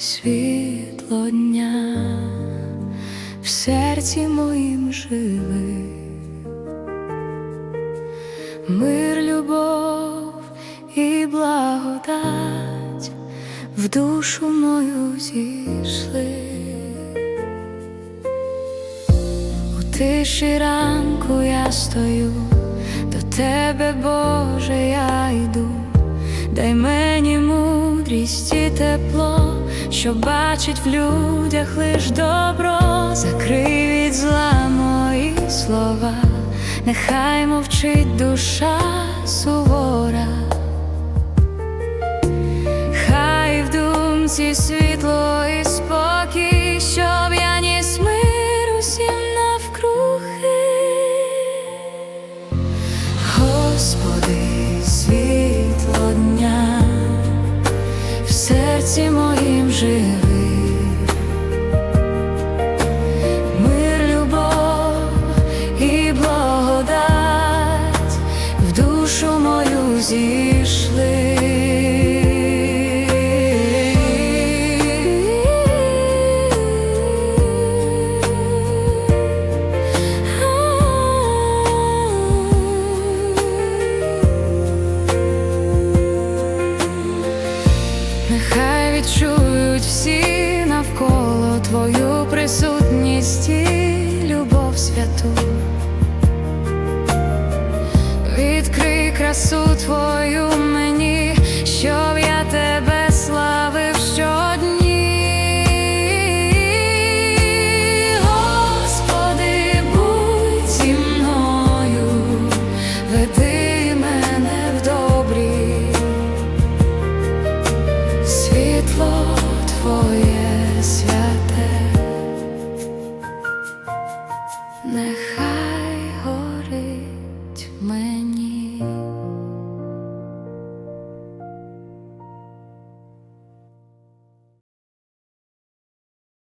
світло дня в серці моїм живи, мир, любов і благодать в душу мою зійшли. У тиші ранку я стою, до тебе, Боже, я йду, дай мені мудрість і тепло, що бачить в людях лиш добро, закрий від зла мої слова, нехай мовчить душа сувора. Хай в думці світло зійшли. Нехай відчують всі навколо твою присутність і любов святу. красу твою мені, щоб я тебе славив щодні, Господи, будь зі мною, веди мене в добрі, світло твоє святе. Нехай